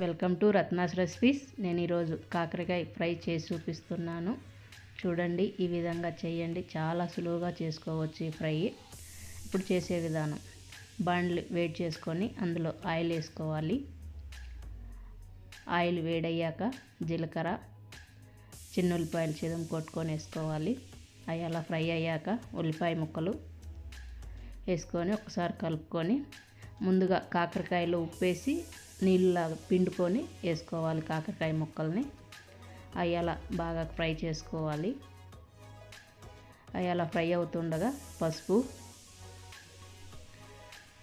Welcome to Ratna's recipes. నేను ఈరోజు కాకరకాయ ఫ్రై చేసి చూపిస్తున్నాను. చూడండి ఈ విధంగా చేయండి. చాలా సులువుగా చేసుకోవచ్చు ఈ ఫ్రై. ఇప్పుడు చేసే విధానం. బండ్లు వేడి చేసుకొని అందులో ఆయిల్ వేసుకోవాలి. ఆయిల్ వేడయ్యాక జీలకర్ర చిన్న ఉల్లిపాయలు చిదం కొట్టుకొని వేసుకోవాలి. అవి అలా ఫ్రై అయ్యాక ఉల్లిపాయ ముక్కలు వేసుకొని ఒకసారి కలుపుకొని ముందుగా కాకరకాయలో ఉప్పేసి నీళ్ళలాగా పిండుకొని వేసుకోవాలి కాకరకాయ ముక్కల్ని. అవి అలా బాగా ఫ్రై చేసుకోవాలి. అవి అలా ఫ్రై అవుతుండగా పసుపు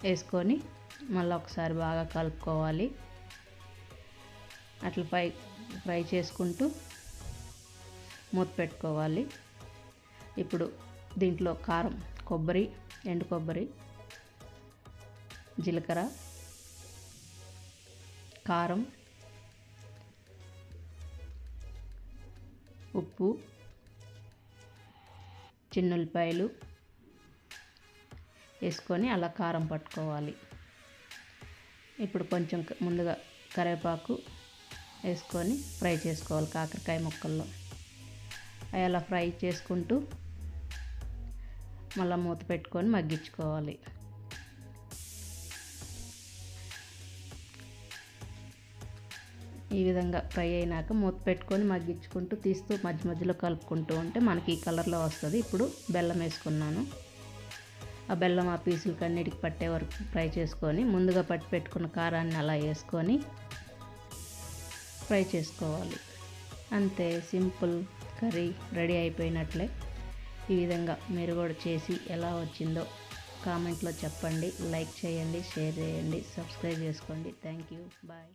వేసుకొని మళ్ళీ ఒకసారి బాగా కలుపుకోవాలి. అట్లా ఫ్రై ఫ్రై చేసుకుంటూ మూత పెట్టుకోవాలి. ఇప్పుడు దీంట్లో కారం కొబ్బరి ఎండు కొబ్బరి జీలకర్ర కారం ఉప్పు చిన్నుల్లిపాయలు వేసుకొని అలా కారం పట్టుకోవాలి. ఇప్పుడు కొంచెం ముందుగా కరివేపాకు వేసుకొని ఫ్రై చేసుకోవాలి కాకరకాయ ముక్కల్లో. అవి అలా ఫ్రై చేసుకుంటూ మళ్ళీ మూత పెట్టుకొని మగ్గించుకోవాలి. ఈ విధంగా ఫ్రై అయినాక మూత పెట్టుకొని మగ్గించుకుంటూ తీస్తూ మధ్య మధ్యలో కలుపుకుంటూ ఉంటే మనకి ఈ కలర్లో వస్తుంది. ఇప్పుడు బెల్లం వేసుకున్నాను. ఆ బెల్లం ఆ పీసులకి అన్నిటికి పట్టే వరకు ఫ్రై చేసుకొని ముందుగా పట్టి పెట్టుకున్న కారాన్ని అలా వేసుకొని ఫ్రై చేసుకోవాలి. అంతే సింపుల్ కర్రీ రెడీ అయిపోయినట్లే. ఈ విధంగా మీరు కూడా చేసి ఎలా వచ్చిందో కామెంట్లో చెప్పండి. లైక్ చేయండి షేర్ చేయండి సబ్స్క్రైబ్ చేసుకోండి. Thank you. బాయ్.